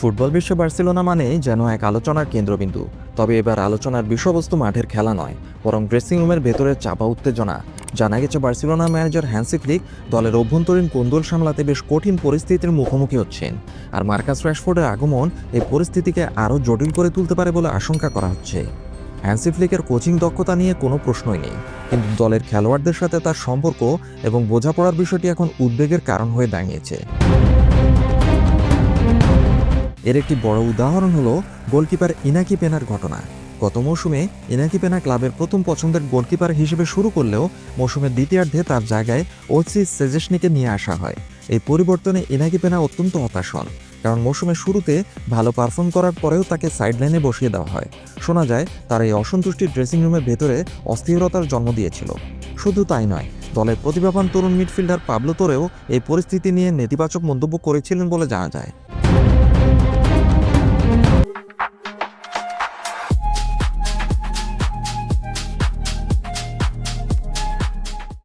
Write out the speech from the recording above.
Football বিশ্ব Barcelona মানে যেন এক আলোচনার কেন্দ্রবিন্দু। তবে এবার আলোচনার বিষয়বস্তু মাঠের খেলা নয়, বরং ড্রেসিং রুমের ভেতরে চাপা উত্তেজনা। জানা গেছে, বার্সেলোনা ম্যানেজার হ্যান্সি ফ্লিক দলের অভ্যন্তরীণ কোন্দল সামলাতে বেশ কঠিন পরিস্থিতির মুখোমুখি হচ্ছেন, আর মার্কাস র্যাশফোর্ডের আগমন এই পরিস্থিতিকে আরও জটিল করে তুলতে পারে বলে আশঙ্কা করা হচ্ছে। হ্যান্সি ফ্লিকের কোচিং দক্ষতা নিয়ে কোনো প্রশ্নই নেই, কিন্তু দলের খেলোয়াড়দের সাথে তার সম্পর্ক এবং বোঝাপড়ার বিষয়টি এখন উদ্বেগের কারণ হয়ে দাঁড়িয়েছে। এর একটি বড় উদাহরণ হলো গোলকিপার ইনাকি পেনার ঘটনা। গত মৌসুমে ইনাকি পেনা ক্লাবের প্রথম পছন্দের গোলকিপার হিসেবে শুরু করলেও মৌসুমের দ্বিতীয়ার্ধে তার জায়গায় ওসি সেজেসনিকে নিয়ে আসা হয়। এই পরিবর্তনে ইনাকি পেনা অত্যন্ত হতাশ হন, কারণ মৌসুমের শুরুতে ভালো পারফর্ম করার পরেও তাকে সাইডলাইনে বসিয়ে দেওয়া হয়। শোনা যায়, তার এই অসন্তুষ্টি ড্রেসিং রুমের ভেতরে অস্থিরতার জন্ম দিয়েছিল। শুধু তাই নয়, দলের প্রতিভাবান তরুণ মিডফিল্ডার পাবলো তোরেও এই পরিস্থিতি নিয়ে নেতিবাচক মন্তব্য করেছিলেন বলে জানা যায়।